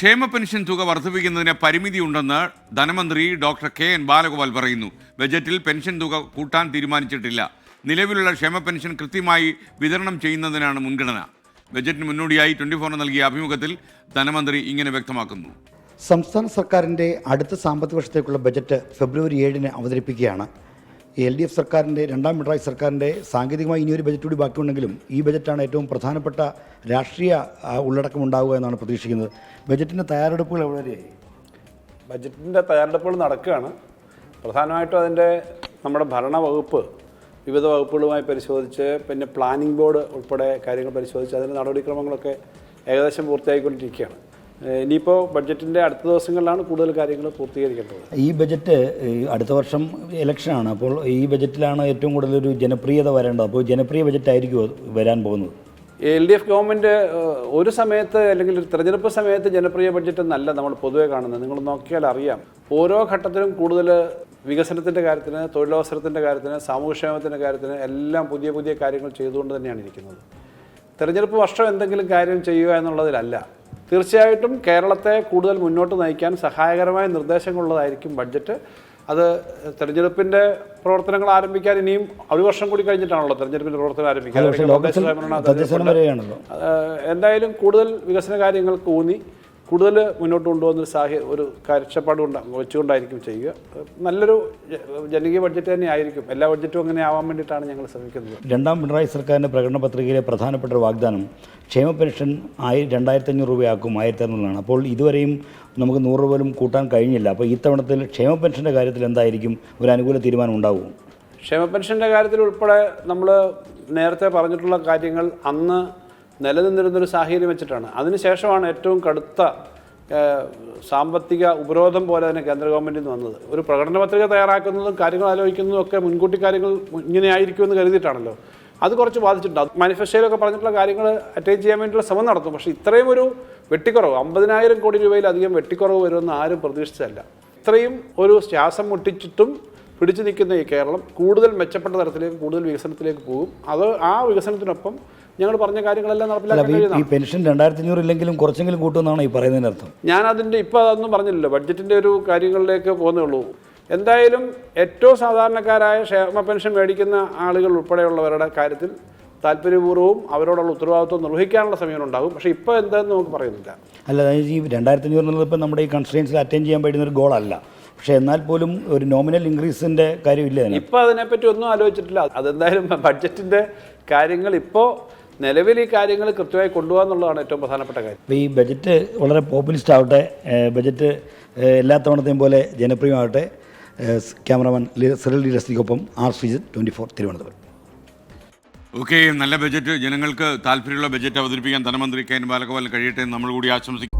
ക്ഷേമ പെൻഷൻ തുക വർദ്ധിപ്പിക്കുന്നതിന് പരിമിതിയുണ്ടെന്ന് ധനമന്ത്രി ഡോക്ടർ കെ എൻ ബാലഗോപാൽ പറയുന്നു. ബജറ്റിൽ പെൻഷൻ തുക കൂട്ടാൻ തീരുമാനിച്ചിട്ടില്ല. നിലവിലുള്ള ക്ഷേമ പെൻഷൻ കൃത്യമായി വിതരണം ചെയ്യുന്നതിനാണ് മുൻഗണന. ബജറ്റിന് മുന്നോടിയായി ട്വന്റി ഫോറിന് നൽകിയ അഭിമുഖത്തിൽ ധനമന്ത്രി ഇങ്ങനെ വ്യക്തമാക്കുന്നു. സംസ്ഥാന സർക്കാരിന്റെ അടുത്ത സാമ്പത്തിക വർഷത്തേക്കുള്ള ബജറ്റ് ഫെബ്രുവരി ഏഴിന് അവതരിപ്പിക്കുകയാണ്. എൽ ഡി എഫ് സർക്കാരിന്റെ രണ്ടാം പിണറായി സർക്കാരിന്റെ സാങ്കേതികമായി ഇനിയൊരു ബജറ്റ് കൂടി ബാക്കിയുണ്ടെങ്കിലും ഈ ബജറ്റാണ് ഏറ്റവും പ്രധാനപ്പെട്ട രാഷ്ട്രീയ ഉള്ളടക്കം ഉണ്ടാവുക എന്നാണ് പ്രതീക്ഷിക്കുന്നത്. ബജറ്റിന്റെ തയ്യാറെടുപ്പുകൾ എവിടെയായി? ബജറ്റിന്റെ തയ്യാറെടുപ്പുകൾ നടക്കുകയാണ്. പ്രധാനമായിട്ടും അതിന്റെ നമ്മുടെ ഭരണവകുപ്പ് വിവിധ വകുപ്പുകളുമായി പരിശോധിച്ച് പിന്നെ പ്ലാനിംഗ് ബോർഡ് ഉൾപ്പെടെ കാര്യങ്ങൾ പരിശോധിച്ച് അതിന്റെ നടപടിക്രമങ്ങളൊക്കെ ഏകദേശം പൂർത്തിയായിക്കൊണ്ടിരിക്കുകയാണ്. ഇനിയിപ്പോൾ ബഡ്ജറ്റിന്റെ അടുത്ത ദിവസങ്ങളിലാണ് കൂടുതൽ കാര്യങ്ങൾ പൂർത്തീകരിക്കേണ്ടത്. ഈ ബജറ്റ് അടുത്ത വർഷം ഇലക്ഷനാണ്. അപ്പോൾ ഈ ബജറ്റിലാണ് ഏറ്റവും കൂടുതൽ ഒരു ജനപ്രിയത വരേണ്ടത്. അപ്പോൾ ജനപ്രിയ ബജറ്റ് ആയിരിക്കും വരാൻ പോകുന്നത്? എൽ ഡി എഫ് ഗവൺമെന്റ് ഒരു സമയത്ത് അല്ലെങ്കിൽ ഒരു തെരഞ്ഞെടുപ്പ് സമയത്ത് ജനപ്രിയ ബഡ്ജറ്റ് നല്ല നമ്മൾ പൊതുവേ കാണുന്നത്. നിങ്ങൾ നോക്കിയാൽ അറിയാം. ഓരോ ഘട്ടത്തിലും കൂടുതൽ വികസനത്തിന്റെ കാര്യത്തിന് തൊഴിലവസരത്തിന്റെ കാര്യത്തിന് സാമൂഹ്യക്ഷേമത്തിന്റെ കാര്യത്തിന് എല്ലാം പുതിയ പുതിയ കാര്യങ്ങൾ ചെയ്തുകൊണ്ട് തന്നെയാണ് ഇരിക്കുന്നത്. തെരഞ്ഞെടുപ്പ് വർഷം എന്തെങ്കിലും കാര്യം ചെയ്യുക എന്നുള്ളതിലല്ല. തീർച്ചയായിട്ടും കേരളത്തെ കൂടുതൽ മുന്നോട്ട് നയിക്കാൻ സഹായകരമായ നിർദ്ദേശങ്ങളുള്ളതായിരിക്കും ബഡ്ജറ്റ്. അത് തെരഞ്ഞെടുപ്പിന്റെ പ്രവർത്തനങ്ങൾ ആരംഭിക്കാൻ ഇനിയും ഒരു വർഷം കൂടി കഴിഞ്ഞിട്ടാണല്ലോ തെരഞ്ഞെടുപ്പിന്റെ പ്രവർത്തനം ആരംഭിക്കാൻ. എന്തായാലും കൂടുതൽ വികസന കാര്യങ്ങൾക്ക് ഊന്നി. കൂടുതൽ മുന്നോട്ട് കൊണ്ടുപോകുന്ന ഒരു സാഹചര്യ ഒരു കാഴ്ചപ്പാട് കൊണ്ട് വെച്ചുകൊണ്ടായിരിക്കും ചെയ്യുക. നല്ലൊരു ജനകീയ ബഡ്ജറ്റ് തന്നെ ആയിരിക്കും. എല്ലാ ബഡ്ജറ്റും അങ്ങനെ ആവാൻ വേണ്ടിയിട്ടാണ് ഞങ്ങൾ ശ്രമിക്കുന്നത്. രണ്ടാം പിണറായി സർക്കാരിന്റെ പ്രകടന പത്രികയിലെ പ്രധാനപ്പെട്ട ഒരു വാഗ്ദാനം ക്ഷേമ പെൻഷൻ ആയി രണ്ടായിരത്തി അഞ്ഞൂറ് രൂപയാക്കും ആയിരത്തി അറുന്നൂറാണ് അപ്പോൾ ഇതുവരെയും നമുക്ക് നൂറ് രൂപ പോലും കൂട്ടാൻ കഴിഞ്ഞില്ല. അപ്പോൾ ഇത്തവണത്തിൽ ക്ഷേമ പെൻഷന്റെ കാര്യത്തിൽ എന്തായിരിക്കും ഒരു അനുകൂല തീരുമാനം ഉണ്ടാവും? ക്ഷേമ പെൻഷന്റെ കാര്യത്തിൽ ഉൾപ്പെടെ നമ്മൾ നേരത്തെ പറഞ്ഞിട്ടുള്ള കാര്യങ്ങൾ അന്ന് നിലനിന്നിരുന്നൊരു സാഹചര്യം വെച്ചിട്ടാണ്. അതിനുശേഷമാണ് ഏറ്റവും കടുത്ത സാമ്പത്തിക ഉപരോധം പോലെ തന്നെ കേന്ദ്ര ഗവൺമെന്റിൽ നിന്ന് വന്നത്. ഒരു പ്രകടന പത്രിക തയ്യാറാക്കുന്നതും കാര്യങ്ങൾ ആലോചിക്കുന്നതും ഒക്കെ മുൻകൂട്ടി കാര്യങ്ങൾ ഇങ്ങനെ ആയിരിക്കുമെന്ന് കരുതിയിട്ടാണല്ലോ. അത് കുറച്ച് ബാധിച്ചിട്ടുണ്ട്. മാനിഫെസ്റ്റോയിലൊക്കെ പറഞ്ഞിട്ടുള്ള കാര്യങ്ങൾ അറ്റൈൻ ചെയ്യാൻ വേണ്ടിയുള്ള ശ്രമം നടത്തും. പക്ഷേ ഇത്രയും ഒരു വെട്ടിക്കുറവ് അമ്പതിനായിരം കോടി രൂപയിലധികം വെട്ടിക്കുറവ് വരുമെന്ന് ആരും പ്രതീക്ഷിച്ചതല്ല. ഇത്രയും ഒരു ശ്വാസം മുട്ടിച്ചിട്ടും പിടിച്ചു നിൽക്കുന്ന ഈ കേരളം കൂടുതൽ മെച്ചപ്പെട്ട തരത്തിലേക്ക് കൂടുതൽ വികസനത്തിലേക്ക് പോകും. അത് ആ വികസനത്തിനൊപ്പം ഞങ്ങൾ പറഞ്ഞ കാര്യങ്ങളെല്ലാം അപ്പോൾ ഈ- പെൻഷൻ രണ്ടായിരത്തി അഞ്ഞൂറ് ഇല്ലെങ്കിലും കുറച്ചെങ്കിലും കൂട്ടുമെന്നാണ് ഈ പറയുന്നതിന് അർത്ഥം. ഞാൻ അതിന്റെ ഇപ്പോൾ അതൊന്നും പറഞ്ഞില്ലല്ലോ. ബഡ്ജറ്റിന്റെ ഒരു കാര്യങ്ങളിലേക്ക് പോകുന്നേ ഉള്ളൂ. എന്തായാലും ഏറ്റവും സാധാരണക്കാരായ ക്ഷേമ പെൻഷൻ മേടിക്കുന്ന ആളുകൾ ഉൾപ്പെടെയുള്ളവരുടെ കാര്യത്തിൽ താല്പര്യപൂർവവും അവരോടുള്ള ഉത്തരവാദിത്വം നിർവഹിക്കാനുള്ള സമയം ഉണ്ടാകും. പക്ഷേ ഇപ്പോൾ എന്താണെന്ന് നമുക്ക് പറയുന്നില്ല. അല്ല അതായത് ഈ രണ്ടായിരത്തി അഞ്ഞൂറ് എന്നുള്ളത് ഇപ്പം നമ്മുടെ ഈ കൺസ്ട്രെയിൻസിൽ അറ്റൻഡ് ചെയ്യാൻ പറ്റുന്ന ഒരു ഗോളല്ല പക്ഷേ എന്നാൽ പോലും ഒരു നോമിനൽ ഇൻക്രീസിന്റെ കാര്യമില്ല ഇപ്പോൾ അതിനെപ്പറ്റി ഒന്നും ആലോചിച്ചിട്ടില്ല. അതെന്തായാലും ബഡ്ജറ്റിന്റെ കാര്യങ്ങൾ ഇപ്പോൾ നിലവിൽ ഈ കാര്യങ്ങൾ കൃത്യമായി കൊണ്ടുപോകുക എന്നുള്ളതാണ് ഏറ്റവും പ്രധാനപ്പെട്ട കാര്യം. അപ്പോൾ ഈ ബജറ്റ് വളരെ പോപ്പുലിസ്റ്റ് ആവട്ടെ ബജറ്റ് എല്ലാ തവണത്തെയും പോലെ ജനപ്രിയമാവട്ടെ cameraman Cyril ലീലസ്ലിക്കൊപ്പം R Sreejith twenty four Thiruvananthapuram. Okay നല്ല ബജറ്റ്. ജനങ്ങൾക്ക് താല്പര്യമുള്ള ബജറ്റ് അവതരിപ്പിക്കാൻ ധനമന്ത്രി കെ എൻ ബാലഗോപാൽ കഴിയട്ടെ എന്ന് നമ്മൾ കൂടി ആശംസിക്കും